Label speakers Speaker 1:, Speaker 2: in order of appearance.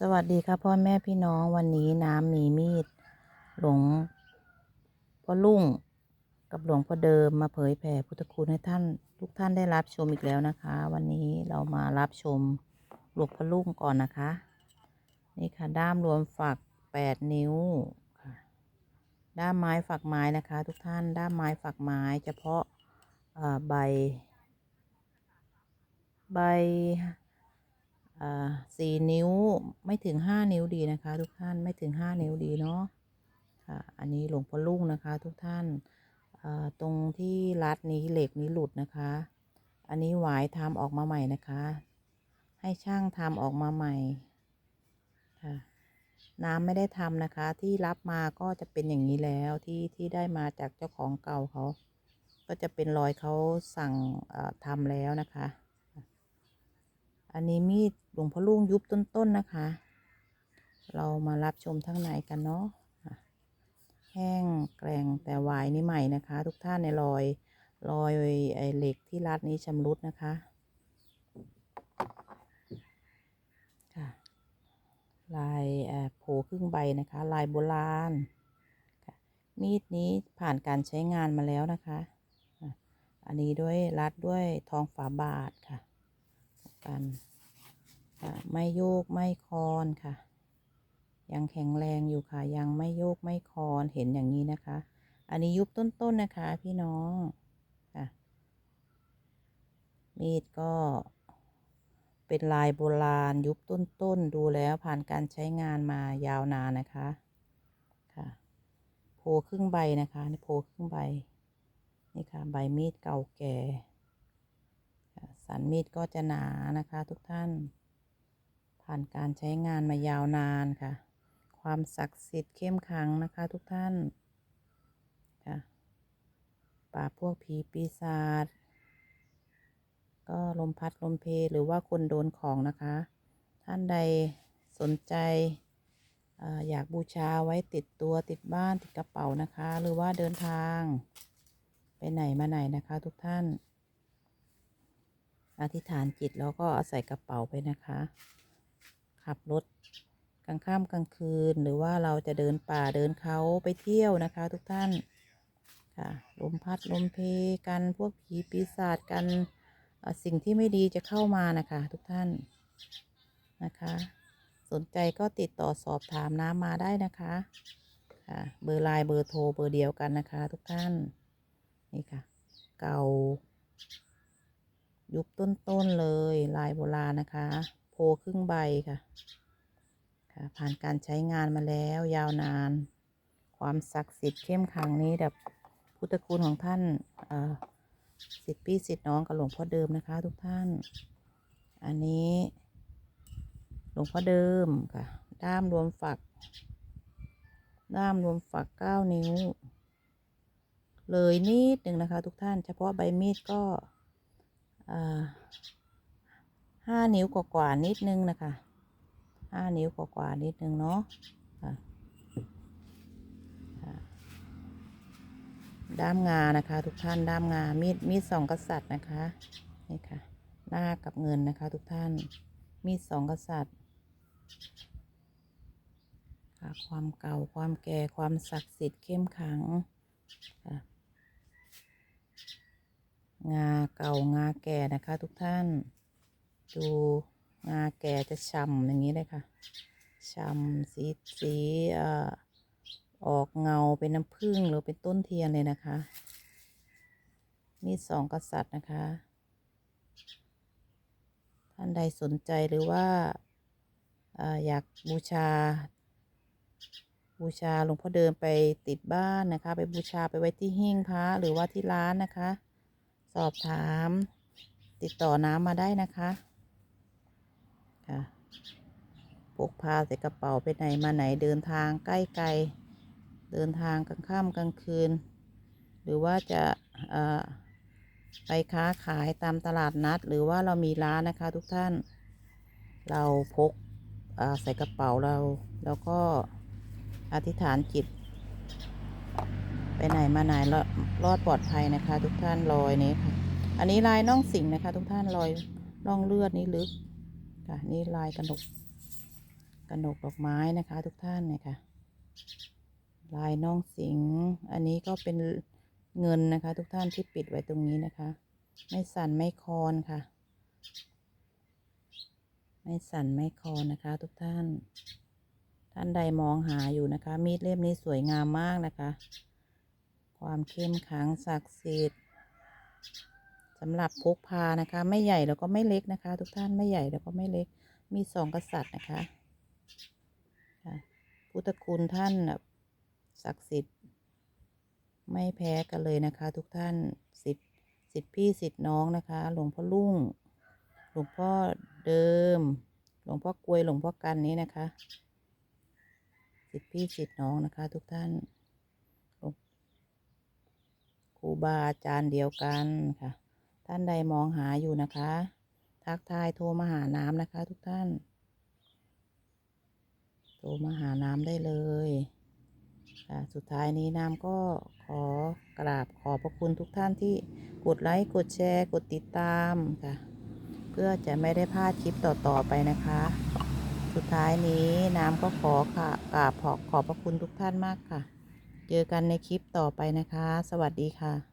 Speaker 1: สวัสดีครับพ่อแม่พี่น้องวันนี้น้ำมีมีด หลวงพ่อลุ่งกับหลวงพ่อเดิมมาเผยแผ่พุทธคุณให้ท่านทุกท่านได้รับชมอีกแล้วนะคะ วันนี้เรามารับชมหลวงพ่อลุ่งก่อนนะคะ นี่ค่ะด้ามรวมฝักแปดนิ้วค่ะด้ามไม้ฝักไม้นะคะ ทุกท่านด้ามไม้ฝักไม้เฉพาะใบ ใบ สี่นิ้วไม่ถึงห้านิ้วดีนะคะ ทุกท่านไม่ถึงห้านิ้วดีเนาะค่ะอันนี้หลวงพ่อลุ่งนะคะ ทุกท่านตรงที่รัดนี้เหล็กนี้หลุดนะคะ อันนี้หวายทำออกมาใหม่นะคะ ให้ช่างทำออกมาใหม่ค่ะน้ำไม่ได้ทำนะคะ ที่รับมาก็จะเป็นอย่างนี้แล้วที่ที่ได้มาจากเจ้าของเก่าเขา ก็จะเป็นรอยเขาสั่งทำแล้วนะคะ อันนี้มีดหลวงพ่อลุงยุบต้นๆนะคะ เรามารับชมทั้งในกันเนาะแห้งแกร่งแต่หวายนี่ใหม่นะคะ ทุกท่านในรอยรอยไอ้เหล็กที่รัดนี้ชำรุดนะคะค่ะลายโผล่ครึ่งใบนะคะ ลายโบราณมีดนี้ผ่านการใช้งานมาแล้วนะคะ อันนี้ด้วยรัดด้วยทองฝาบาทค่ะ กันไม่โยกไม่คอนค่ะ ยังแข็งแรงอยู่ค่ะ ยังไม่โยกไม่คอนเห็นอย่างนี้นะคะ อันนี้ยุบต้นๆนะคะ พี่น้องค่ะมีดก็เป็นลายโบราณยุคต้นๆดูแล้วผ่านการใช้งานมายาวนานนะคะค่ะโพครึ่งใบนะคะนี่โพครึ่งใบนี่ค่ะใบมีดเก่าแก่ สันมีดก็จะหนานะคะ ทุกท่าน ผ่านการใช้งานมายาวนานค่ะ ความศักดิ์สิทธิ์เข้มขังนะคะ ทุกท่านค่ะปราบพวกผีปีศาจก็ลมพัดลมเพหรือว่าคนโดนของนะคะ ท่านใดสนใจออยากบูชาไว้ติดตัวติดบ้านติดกระเป๋านะคะ หรือว่าเดินทาง ไปไหนมาไหนนะคะทุกท่าน อธิษฐานจิตแล้วก็เอาใส่กระเป๋าไปนะคะ ขับรถกลางค่ำกลางคืนหรือว่าเราจะเดินป่าเดินเขาไปเที่ยวนะคะ ทุกท่านค่ะลมพัดลมเพกันพวกผีปีศาจกันสิ่งที่ไม่ดีจะเข้ามานะคะ ทุกท่านนะคะ สนใจก็ติดต่อสอบถามน้ำมาได้นะคะค่ะเบอร์ไลน์เบอร์โทรเบอร์เดียวกันนะคะ ทุกท่านนี่ค่ะ เก่า ยุคต้นๆเลยลายโบราณนะคะ โพครึ่งใบค่ะค่ะ ผ่านการใช้งานมาแล้วยาวนาน ความศักดิ์สิทธิ์เข้มขังนี้แบบพุทธคุณของท่านเอ่อสิทธิ์พี่สิทธิ์น้องกับหลวงพ่อเดิมนะคะ ทุกท่าน อันนี้ หลวงพ่อเดิมค่ะ ด้ามรวมฝัก ด้ามรวมฝักเก้านิ้ว เลยนิดหนึ่งนะคะ ทุกท่าน เฉพาะใบมีดก็ ห้านิ้วกว่าๆนิดนึงนะคะห้านิ้วกว่าๆนิดนึงเนาะด้ามงานะคะ ทุกท่านด้ามงามีดมีดสองกษัตริย์นะคะนี่ค่ะหน้ากับเงินนะคะ ทุกท่านมีดสองกษัตริย์ค่ะความเก่าความแก่ความศักดิ์สิทธิ์เข้มขังค่ะ งาเก่างาแก่นะคะทุกท่าน ดูงาแก่จะฉ่ำอย่างนี้เลยค่ะฉ่ำสีสีออกเงาเป็นน้ำผึ้งหรือเป็นต้นเทียนเลยนะคะ มีสองกษัตริย์นะคะ ท่านใดสนใจหรือว่าอยากบูชา บูชาหลวงพ่อเดิมไปติดบ้านนะคะ ไปบูชาไปไว้ที่หิ้งพระหรือว่าที่ร้านนะคะ สอบถาม ติดต่อน้ำมาได้นะคะค่ะพกพาใส่กระเป๋าไปไหนมาไหนเดินทางใกล้ไกล เดินทางกลางค่ำกลางคืน หรือว่าจะเออไปค้าขายตามตลาดนัด หรือว่าเรามีร้านนะคะทุกท่าน เราพกเออใส่กระเป๋าเรา แล้วก็อธิษฐานจิต ไปไหนมาไหนรอดปลอดภัยนะคะ ทุกท่านรอยนี้ค่ะ อันนี้ลายน่องสิงนะคะ ทุกท่านรอยน่องเลือดนี้ลึกค่ะนี่ลายกระหนกกระหนกดอกไม้นะคะ ทุกท่านเนี่ยค่ะ ลายน้องสิง อันนี้ก็เป็นเงินนะคะ ทุกท่านที่ปิดไว้ตรงนี้นะคะ ไม่สั่นไม่คลอนค่ะ ไม่สั่นไม่คลอนนะคะ ทุกท่าน ท่านใดมองหาอยู่นะคะ มีดเล่มนี้สวยงามมากนะคะ ความเข้มขังศักดิ์สิทธิ์สำหรับพกพานะคะ ไม่ใหญ่แล้วก็ไม่เล็กนะคะ ทุกท่านไม่ใหญ่แล้วก็ไม่เล็ก มีสองกษัตริย์นะคะค่ะพุทธคุณท่านศักดิ์สิทธิ์ไม่แพ้กันเลยนะคะ ทุกท่านสิทธิ์สิทธิ์พี่สิทธิ์น้องนะคะ หลวงพ่อลุ่ง หลวงพ่อเดิม หลวงพ่อกลวยหลวงพ่อกันนี้นะคะ สิทธิ์พี่สิทธิ์น้องนะคะ ทุกท่าน รูบาอาจารย์เดียวกันค่ะ ท่านใดมองหาอยู่นะคะ ทักทายโทรมาหาน้ำนะคะ ทุกท่าน โทรมาหาน้ำได้เลยค่ะสุดท้ายนี้น้ำก็ขอกราบขอบพระคุณทุกท่านที่กดไลค์กดแชร์ กดติดตามค่ะ เพื่อจะไม่ได้พลาดคลิปต่อๆไปนะคะ สุดท้ายนี้น้ำก็ขอค่ะกราบขอขอบพระคุณทุกท่านมากค่ะ เจอกันในคลิปต่อไปนะคะ สวัสดีค่ะ